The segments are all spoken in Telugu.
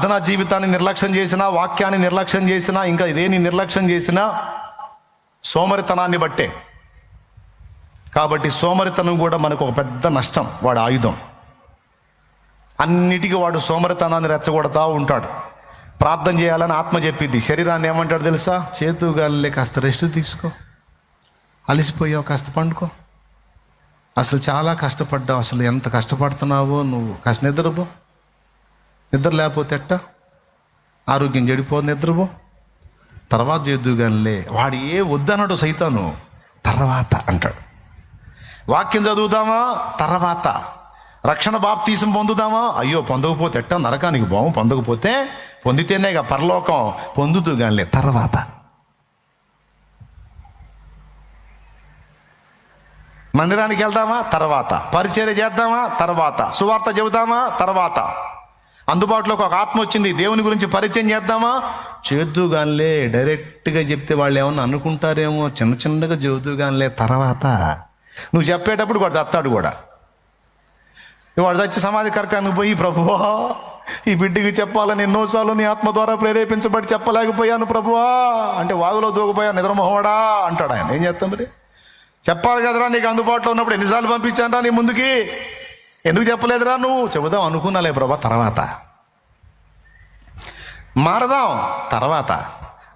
ప్రార్థనా జీవితాన్ని నిర్లక్ష్యం చేసినా వాక్యాన్ని నిర్లక్ష్యం చేసినా ఇంకా ఇదేని నిర్లక్ష్యం చేసినా సోమరితనాన్ని బట్టే. కాబట్టి సోమరితనం కూడా మనకు ఒక పెద్ద నష్టం వాడు ఆయుధం. అన్నిటికీ వాడు సోమరితనాన్ని రెచ్చగొడతా ఉంటాడు. ప్రార్థన చేయాలని ఆత్మ చెప్పిద్ది. శరీరాన్ని ఏమంటాడు తెలుసా? చేతుగల్లే కాస్త రెస్ట్ తీసుకో. అలసిపోయావు కాస్త పండుకో. అసలు చాలా కష్టపడ్డావు అసలు ఎంత కష్టపడుతున్నావో నువ్వు కాస్త నిద్రపో. నిద్ర లేకపోతే ఎట్ట? ఆరోగ్యం చెడిపోదు నిద్రపో. తర్వాత చేద్దుగానిలే వాడు ఏ వద్దన్నాడు సైతాను. తర్వాత అంటాడు. వాక్యం చదువుదామా? తర్వాత. రక్షణ బాప్తీసం పొందుదామా? అయ్యో పొందకపోతే ఎట్ట? నరకానికి పోము పొందకపోతే పొందితేనే ఇక పరలోకం. పొందుతూ కానీ తర్వాత. మందిరానికి వెళ్దామా? తర్వాత. పరిచర్య చేద్దామా? తర్వాత. సువార్త చెబుదామా? తర్వాత. అందుబాటులోకి ఒక ఆత్మ వచ్చింది. దేవుని గురించి పరిచయం చేద్దామా? చేద్దుగానిలే డైరెక్ట్గా చెప్తే వాళ్ళు ఏమన్నా అనుకుంటారేమో? చిన్న చిన్నగా చేద్దుగానిలే తర్వాత? నువ్వు చెప్పేటప్పుడు వాడు చస్తాడు కూడా. వాడు చచ్చి సమాధి కరకానికి పోయి ప్రభువా ఈ బిడ్డకి చెప్పాలని ఎన్నోసార్లు నీ ఆత్మ ద్వారా ప్రేరేపించబడి చెప్పలేకపోయాను ప్రభువా. అంటే వాగులో దూకపోయా నిద్రమోహడా అంటాడు ఆయన. ఏం చేస్తాం మరి? చెప్పాలి కదరా నీకు అందుబాటులో ఉన్నప్పుడు ఎన్నిసార్లు పంపించానరా నీ ముందుకి? ఎందుకు చెప్పలేదురా నువ్వు? చెబుదాం అనుకున్నాలే ప్రభా తర్వాత. మారదాం తర్వాత.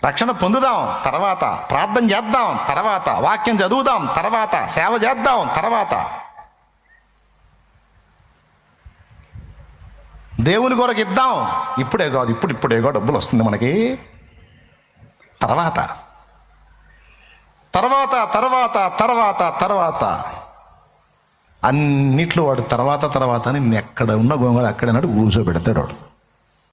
రక్షణ పొందుదాం తర్వాత. ప్రార్థన చేద్దాం తర్వాత. వాక్యం చదువుదాం తర్వాత. సేవ చేద్దాం తర్వాత. దేవుని కొరకు ఇద్దాం. ఇప్పుడే కాదు ఇప్పుడు ఇప్పుడే కాదు డబ్బులు వస్తుంది మనకి. తర్వాత. తర్వాత తర్వాత తర్వాత తర్వాత. అన్నిట్లో వాడు తర్వాత తర్వాత నేను ఎక్కడ ఉన్న గోంగళ అక్కడ అన్నట్టు కూర్చోబెడతాడు వాడు.